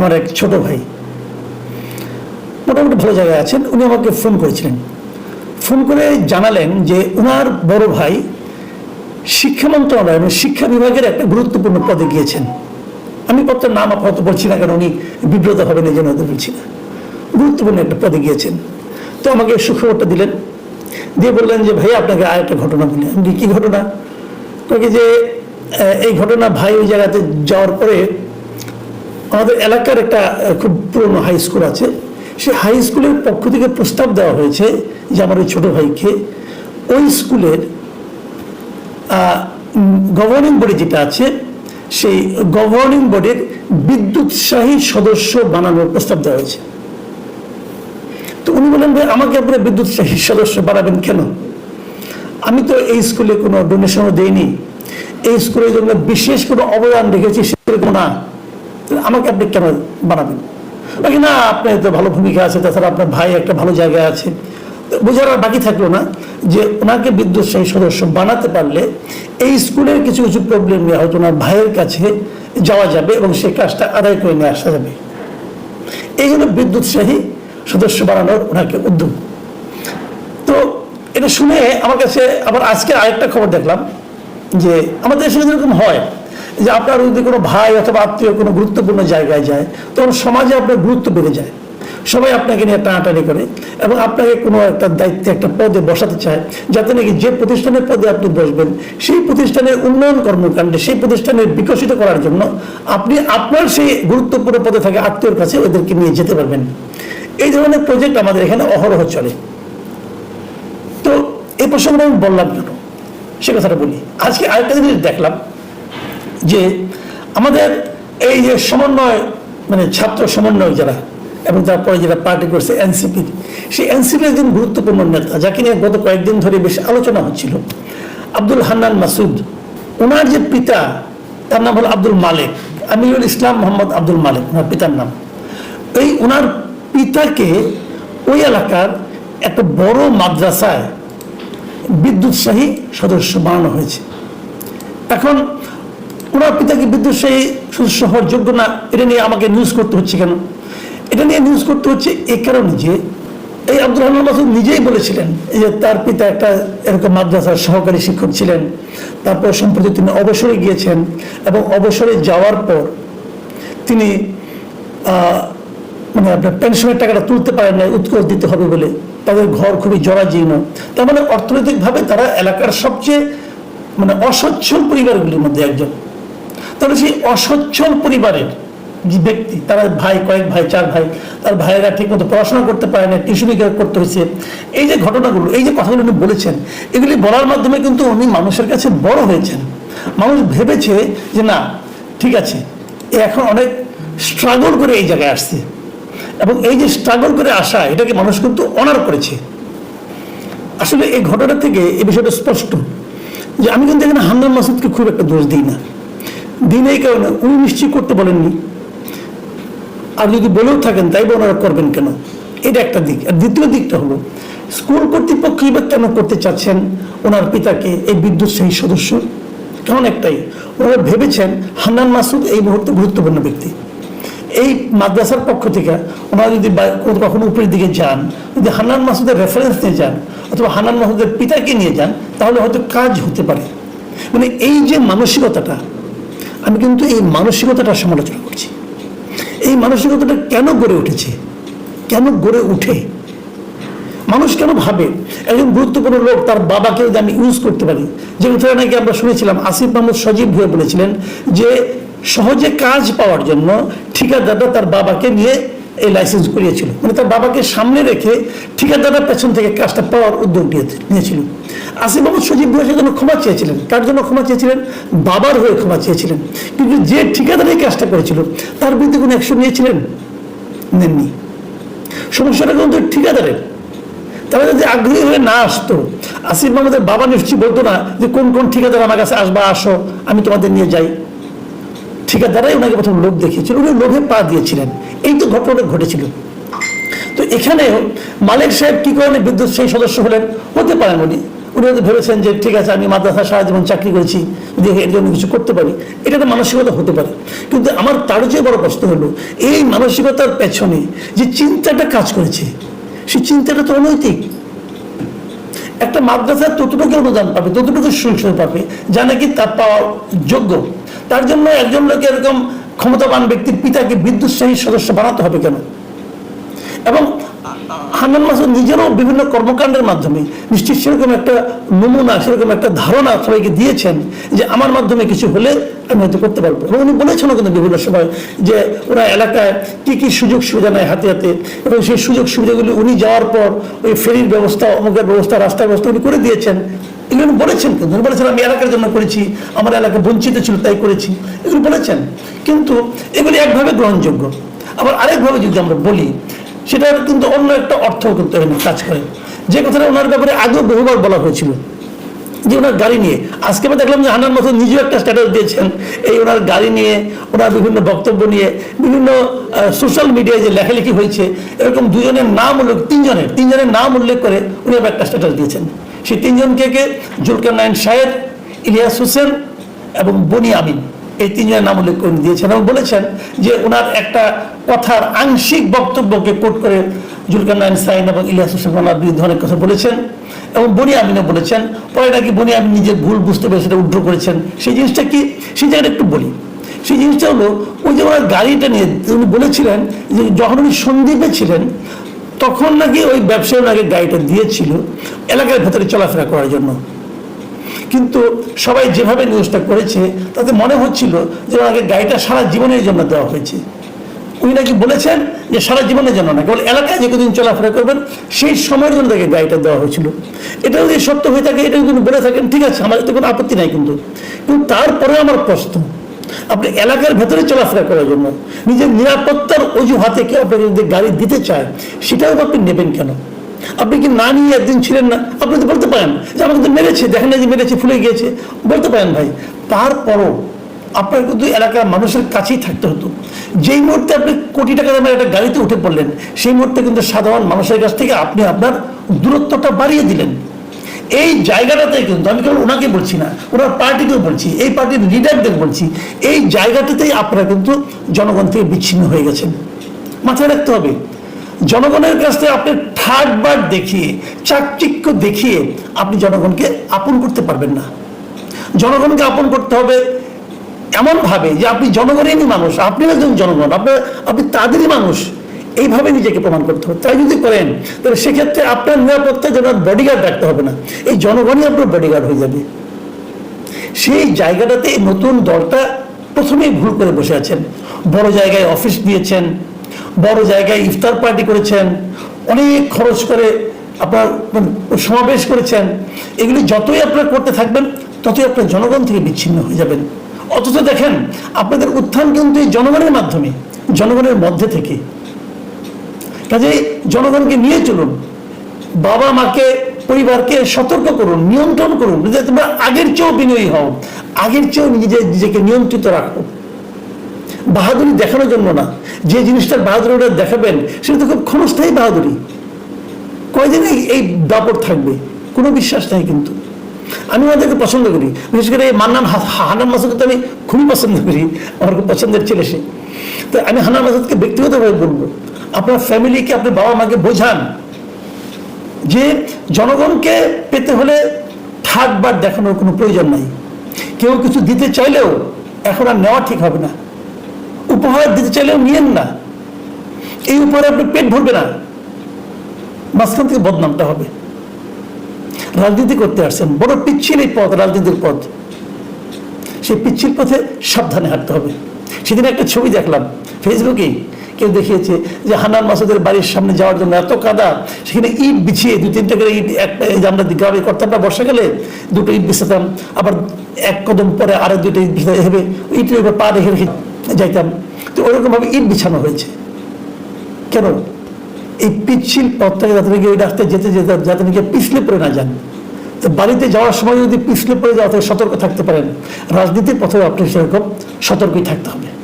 আমার এক ছোট ভাই। মোটামুটি ভালো জায়গায় আছেন। উনি আমাকে ফোন করেছিলেন। ফোন করে জানালেন যে ওনার বড় ভাই শিক্ষা মন্ত্রণালয় এবং শিক্ষা বিভাগের একটা গুরুত্বপূর্ণ পদে গিয়েছেন। আমি কত নাম আপাতত বলছি না, কারণ উনি বিব্রত হবেন, এই জন্য বলছি না। গুরুত্বপূর্ণ একটা পদে গিয়েছেন। তো আমাকে সুখবরটা দিলেন। দিয়ে বললেন যে ভাই আপনাকে আর একটা ঘটনা বলি। আমি কি ঘটনা? তোকে যে এই ঘটনা ভাই ওই জায়গাতে যাওয়ার পরে আমাদের এলাকার একটা খুব পুরনো হাই স্কুল আছে। সেই হাই স্কুলের পক্ষ থেকে প্রস্তাব দেওয়া হয়েছে যে আমার ওই ছোট ভাইকে ওই স্কুলের গভর্নিং বডি যেটা আছে, সেই গভর্নিং বডির বিদ্যুৎসাহী সদস্য বানানোর প্রস্তাব দেওয়া হয়েছে। তো উনি বলেন ভাই, আমাকে আপনারা বিদ্যুৎসাহী সদস্য বানাবেন কেন? আমি তো এই স্কুলে কোনো ডোনেশনও দেইনি। এই স্কুলের জন্য বিশেষ কোনো অবদান রেখেছি সেরকম না। আমাকে আপনি কেন বানাবেন? বাকি না, আপনার তো ভালো ভূমিকা আছে, তাছাড়া আপনার ভাই একটা ভালো জায়গায় আছে। বোঝার আর বাকি থাকল না যে ওনাকে বিদ্যুৎসাহী সদস্য বানাতে পারলে এই স্কুলের কিছু কিছু প্রবলেম নিয়ে হয়তো ওনার ভাইয়ের কাছে যাওয়া যাবে এবং সেই কাজটা আদায় করে নিয়ে আসা যাবে। এই জন্য বিদ্যুৎসাহী সদস্য বানানোর ওনাকে উদ্যোগ। তো এটা শুনে আমার কাছে আবার আজকে আরেকটা খবর দেখলাম যে আমাদের দেশে যেরকম হয় যে আপনার যদি কোনো ভাই অথবা আত্মীয় কোনো গুরুত্বপূর্ণ জায়গায় যায়, তখন সমাজে আপনার গুরুত্ব বেড়ে যায়। সবাই আপনাকে নিয়ে টানাটানি করে এবং আপনাকে কোনো একটা দায়িত্বে, একটা পদে বসাতে চায়, যাতে নাকি যে প্রতিষ্ঠানের পদে আপনি বসবেন, সেই প্রতিষ্ঠানের উন্নয়ন কর্মকাণ্ডে, সেই প্রতিষ্ঠানের বিকশিত করার জন্য আপনি আপনার সেই গুরুত্বপূর্ণ পদে থাকে আত্মীয়র কাছে ওদেরকে নিয়ে যেতে পারবেন। এই ধরনের প্রজেক্ট আমাদের এখানে অহরহ চলে। তো এই প্রসঙ্গে আমি বললাম কেন? সে কথাটা বলি। আজকে আরেকটা জিনিস দেখলাম। যে আমাদের এই যে সমন্বয় মানে ছাত্র সমন্বয় যারা এবং তারপরে যারা পার্টি করছে এনসিপি, সেই এনসিপি একজন গুরুত্বপূর্ণ নেতা, যাকে নিয়ে গত কয়েকদিন ধরে বেশ আলোচনা হচ্ছিল। আব্দুল হান্নান মাসুদ। ওনার যে পিতা, তার নাম হলো আব্দুল মালিক, আমিরুল ইসলাম মোহাম্মদ আব্দুল মালিক ওনার পিতার নাম। এই ওনার পিতাকে ওই এলাকার একটা বড় মাদ্রাসায় বিদ্যুৎসাহী সদস্য বানানো হয়েছে। এখন ওনার পিতাকে বিদ্যুৎসাহী সদস্য হওয়ার যোগ্য না, এটা নিয়ে আমাকে নিউজ করতে হচ্ছে কেন? এটা নিয়ে নিউজ করতে হচ্ছে এই কারণে যে এই আব্দুল রহমান মাসুদ নিজেই বলেছিলেন যে তার পিতা একটা এরকম মাদ্রাসার সহকারী শিক্ষক ছিলেন, তারপর সম্প্রতি তিনি অবসরে গিয়েছেন এবং অবসরে যাওয়ার পর তিনি মানে আপনার পেনশনের টাকাটা তুলতে পারেন না উৎকোচ দিতে হবে বলে। তাদের ঘর খুবই জরাজীর্ণ। তার মানে অর্থনৈতিকভাবে তারা এলাকার সবচেয়ে মানে অসচ্ছল পরিবারগুলির মধ্যে একজন। তাহলে সেই অসচ্ছল পরিবারের যে ব্যক্তি, তারা ভাই, কয়েক ভাই, চার ভাই, তার ভাইয়েরা ঠিক মতো পড়াশোনা করতে পারে না, টিউশনি করতে হয়েছে। এই যে ঘটনাগুলো, এই যে কথাগুলো উনি বলেছেন, এগুলি বলার মাধ্যমে কিন্তু উনি মানুষের কাছে বড় হয়েছেন। মানুষ ভেবেছে যে না, ঠিক আছে এখন অনেক স্ট্রাগল করে এই জায়গায় আসছে। এবং এই যে স্ট্রাগল করে আসা, এটাকে মানুষ কিন্তু অনার করেছে। আসলে এই ঘটনা থেকে এই বিষয়টা স্পষ্ট যে আমি কিন্তু এখানে হান্নান মাসুদকে খুব একটা দোষ দিই না। দিন এই কারণে উনি নিশ্চয়ই করতে বলেননি। আর যদি বলেও থাকেন, তাই ওনারা করবেন কেন? এটা একটা দিক। আর দ্বিতীয় দিকটা হলো, স্কুল কর্তৃপক্ষ এবার কেন করতে চাচ্ছেন? ওনার পিতাকে এই বিদ্যুৎ সেই সদস্য। কারণ একটাই, ওনারা ভেবেছেন হান্নান মাসুদ এই মুহূর্তে গুরুত্বপূর্ণ ব্যক্তি। এই মাদ্রাসার পক্ষ থেকে ওনারা যদি কখনো উপরের দিকে যান, যদি হান্নান মাসুদের রেফারেন্স নিয়ে যান, অথবা হান্নান মাসুদের পিতাকে নিয়ে যান, তাহলে হয়তো কাজ হতে পারে। মানে এই যে মানসিকতাটা আমি কিন্তু এই মানসিকতাটা সমালোচনা করছি। এই মানসিকতাটা কেন গড়ে উঠেছে? কেন গড়ে উঠে? মানুষ কেন ভাবে? একজন গুরুত্বপূর্ণ লোক তার বাবাকে যদি আমি ইউজ করতে পারি, যে কথাটা নাকি আমরা শুনেছিলাম, আসিফ মাহমুদ সজীব ভুয়ে বলেছিলেন যে সহজে কাজ পাওয়ার জন্য ঠিকাদাররা তার বাবাকে নিয়ে এই লাইসেন্স করিয়েছিল। মানে তার বাবাকে সামনে রেখে ঠিকাদাররা পেছন থেকে কাজটা পাওয়ার উদ্যোগ নিয়ে- নিয়েছিল। আসিফ মাহমুদ সজীব ভুয়া জন্য ক্ষমা চেয়েছিলেন। কার জন্য ক্ষমা চেয়েছিলেন? বাবার হয়ে ক্ষমা চেয়েছিলেন। কিন্তু যে ঠিকাদার কাজটা করেছিল, তার বিরুদ্ধে কোনো অ্যাকশন নিয়েছিলেন? নেননি। সমস্যাটা কিন্তু ঠিকাদারের। তারা যদি আগ্রহী হয়ে না আসতো, আসিফ মাহমুদের বাবা নিশ্চয়ই বলতো না যে, কোন কোন ঠিকাদার আমার কাছে আসবা, আসো, আমি তোমাদের নিয়ে যাই। ঠিকাদারাই ওনাকে প্রথম লোভ দেখিয়েছিল, উনি লোভে পা দিয়েছিলেন। এই তো ঘটনাটা ঘটেছিল। তো এখানে মালিক সাহেব কি কারণে বিদ্যুৎ সেই সদস্য হলেন? হতে পারেন উনি। উনি ভেবেছেন যে, ঠিক আছে, আমি মাদ্রাসা সারা জীবন চাকরি করেছি, যদি এর জন্য কিছু করতে পারি। এটা একটা মানসিকতা হতে পারে। কিন্তু আমার তার চেয়ে বড় প্রশ্ন হলো, এই মানসিকতার পেছনে যে চিন্তাটা কাজ করেছে, সেই চিন্তাটা তো অনৈতিক। একটা মাদ্রাসা ততটুকু অনুদান পাবে, ততটুকু সুযোগ পাবে, যা নাকি তার পাওয়ার যোগ্য। তার জন্য একজন লোক এরকম ক্ষমতাবান ব্যক্তির পিতাকে বিদ্যুৎসাহী সদস্য বানাতে হবে কেন? এবং হান্নান মাসুদ নিজেরও বিভিন্ন কর্মকাণ্ডের মাধ্যমে নিশ্চিত সেরকম একটা নমুনা, সেরকম একটা ধারণা সবাইকে দিয়েছেন যে আমার মাধ্যমে কিছু হলে আমি হয়তো করতে পারব। এবং উনি বলেছেনও কিন্তু বিভিন্ন সময় যে ওরা এলাকায় কি কি সুযোগ সুবিধা নেয় হাতে হাতে। এবং সেই সুযোগ সুবিধাগুলি উনি যাওয়ার পর ওই ফেরির ব্যবস্থা, অমুকের ব্যবস্থা, রাস্তার ব্যবস্থা উনি করে দিয়েছেন। এগুলো উনি বলেছেন কিন্তু। উনি বলেছেন, আমি এলাকার জন্য করেছি, আমার এলাকা বঞ্চিত ছিল, তাই করেছি। এগুলো বলেছেন। কিন্তু এগুলি একভাবে গ্রহণযোগ্য। আবার আরেকভাবে যদি আমরা বলি সেটার কিন্তু অন্য একটা অর্থ কিন্তু কাজ করে। যে কথাটা ওনার ব্যাপারে আগেও বহুবার বলা হয়েছিল, যে ওনার গাড়ি নিয়ে, আজকে আমি দেখলাম যে হানান মতো নিজেও একটা স্ট্যাটাস দিয়েছেন, এই ওনার গাড়ি নিয়ে, ওনার বিভিন্ন বক্তব্য নিয়ে, বিভিন্ন সোশ্যাল মিডিয়ায় যে লেখালেখি হয়েছে, এরকম দুজনের নাম উল্লেখ, তিনজনের তিনজনের নাম উল্লেখ করে উনি আবার একটা স্ট্যাটাস দিয়েছেন। সেই তিনজনকে কে জুলকার নাইন শাহের ইলিয়াস হোসেন এবং বনি আমিন। এই তিনজনের নাম উল্লেখ করে দিয়েছেন এবং বলেছেন যে ওনার একটা কথার আংশিক বক্তব্যকে কোট করে জুলকার সাইন এবং ইলিয়াস হোসেন ওনার বিরুদ্ধে অনেক কথা বলেছেন এবং বনি আমিনও বলেছেন। পরে নাকি বনি আমিন নিজের ভুল বুঝতে পেরে সেটা উদ্র করেছেন। সেই জিনিসটা কি? সেই জায়গাটা একটু বলি। সেই জিনিসটা হলো, ওই যে ওনার গাড়িটা নিয়ে উনি বলেছিলেন যে যখন উনি সন্দীপে ছিলেন, তখন নাকি ওই ব্যবসায়ী ওনাকে গাড়িটা দিয়েছিল এলাকার ভেতরে চলাফেরা করার জন্য। কিন্তু সবাই যেভাবে নিউজটা করেছে, তাতে মনে হচ্ছিল যে ওনাকে গাড়িটা সারা জীবনের জন্য দেওয়া হয়েছে। উনি নাকি বলেছেন যে সারা জীবনের জন্য না, কেবল এলাকায় যে কদিন চলাফেরা করবেন, সেই সময়ের জন্য তাকে গাড়িটা দেওয়া হয়েছিল। এটা যদি সত্য হয়ে থাকে এটা যদি বলে থাকেন, ঠিক আছে আমার এতে কোনো আপত্তি নাই কিন্তু। কিন্তু তারপরে আমার প্রশ্ন, আপনি এলাকার ভেতরে চলাফেরা করার জন্য নিজের নিরাপত্তার অজুহাতে কেউ আপনাকে যদি গাড়ি দিতে চায়, সেটাও আপনি নেবেন কেন? আপনি কি না নিয়ে একদিন ছিলেন না? আপনি তো বলতে পারেন যে আমাকে তো মেরেছে, দেখেন না যে মেরেছে, ফুলে গিয়েছে। বলতে পারেন ভাই, তারপরও আপনার কিন্তু এলাকার মানুষের কাছেই থাকতে হতো। যেই মুহূর্তে আপনি কোটি টাকা দামের একটা গাড়িতে উঠে পড়লেন, সেই মুহূর্তে কিন্তু সাধারণ মানুষের কাছ থেকে আপনি আপনার দূরত্বটা বাড়িয়ে দিলেন। এই জায়গাটাতে কিন্তু, আমি কেবল ওনাকে বলছি না, ওনার পার্টিকেও বলছি, এই পার্টির লিডারদের বলছি, এই জায়গাটাতেই আপনারা কিন্তু জনগণ থেকে বিচ্ছিন্ন হয়ে গেছেন। মাথায় রাখতে হবে জনগণের কাছ আপনি থার্ড দেখিয়ে, চাকচিক্য দেখিয়ে আপনি জনগণকে আপন করতে পারবেন না। জনগণকে আপন করতে হবে এমনভাবে যে আপনি জনগণেরই মানুষ, আপনি একজন জনগণ আপনার আপনি তাদেরই মানুষ। এইভাবে নিজেকে প্রমাণ করতে হবে। তাই যদি করেন, তাহলে সেক্ষেত্রে আপনার নিরাপত্তার জন্য বডিগার্ড রাখতে হবে না। এই জনগণই আপনার বডিগার্ড হয়ে যাবে। সেই জায়গাটাতে নতুন দলটা প্রথমেই ভুল করে বসে আছেন। বড় জায়গায় অফিস দিয়েছেন বড় জায়গায় ইফতার পার্টি করেছেন, অনেক খরচ করে আপনার মানে সমাবেশ করেছেন, এগুলি যতই আপনারা করতে থাকবেন, ততই আপনার জনগণ থেকে বিচ্ছিন্ন হয়ে যাবেন। অথচ দেখেন, আপনাদের উত্থান কিন্তু এই জনগণের মাধ্যমে, জনগণের মধ্যে থেকে। কাজে জনগণকে নিয়ে চলুন, বাবা মাকে, পরিবারকে সতর্ক করুন, নিয়ন্ত্রণ করুন তোমরা আগের চেয়েও বিনয়ী হও, আগের চেয়েও নিজে নিজেকে নিয়ন্ত্রিত রাখো। বাহাদুরি দেখানোর জন্য না। যে জিনিসটার বাহাদুরি ওটা দেখাবেন, সেটা তো খুব ক্ষণস্থায়ী বাহাদুরি। কয়দিন এই- দাপট থাকবে? কোনো বিশ্বাস নাই কিন্তু। আমি ওদেরকে পছন্দ করি। বিশেষ করে এই মান্নান হানান মাসুদকে তো আমি খুবই পছন্দ করি। আমার খুব পছন্দের ছেলে সে। তো আমি হানান মাসুদকে ব্যক্তিগতভাবে বলব, আপনার ফ্যামিলিকে আপনার বাবা মাকে বোঝান যে জনগণকে পেতে হলে থাকবার দেখানোর কোনো প্রয়োজন নাই। কেউ কিছু দিতে চাইলেও এখন আর নেওয়া ঠিক হবে না। উপহার দিতে চাইলেও নিয়েন না। এই উপহারে আপনি পেট ভরবে না। মাঝখান থেকে বদনামটা হবে। রাজনীতি করতে আসছেন। বড় পিচ্ছিল এই পথ, রাজনীতির পথ। সেই পিচ্ছিল পথে সাবধানে হাঁটতে হবে। সেদিন একটা ছবি দেখলাম। ফেসবুকে কেউ দেখিয়েছে যে হানান মাসুদের বাড়ির সামনে যাওয়ার জন্য এত কাদা, সেখানে ইট বিছিয়ে দু তিনটা করে ইট, একটা যে আমরা গ্রামে করতাম না বর্ষাকালে দুটো ইট বিছাতাম, আবার এক কদম পরে আরও দুটো ইট বিছাতে হবে। ইটের উপর পা রেখে রেখে যাইতাম। তো ওরকমভাবে ইট বিছানো হয়েছে। কেন? এই পিচ্ছিল পথটাকে যাতে নাকি ওই রাস্তায় যেতে যেতে যাতে নাকি পিছলে পড়ে না যান। তো বাড়িতে যাওয়ার সময় যদি পিছলে পড়ে থেকে সতর্ক থাকতে পারেন। রাজনীতির পথেও আপনি সেরকম সতর্কই থাকতে হবে।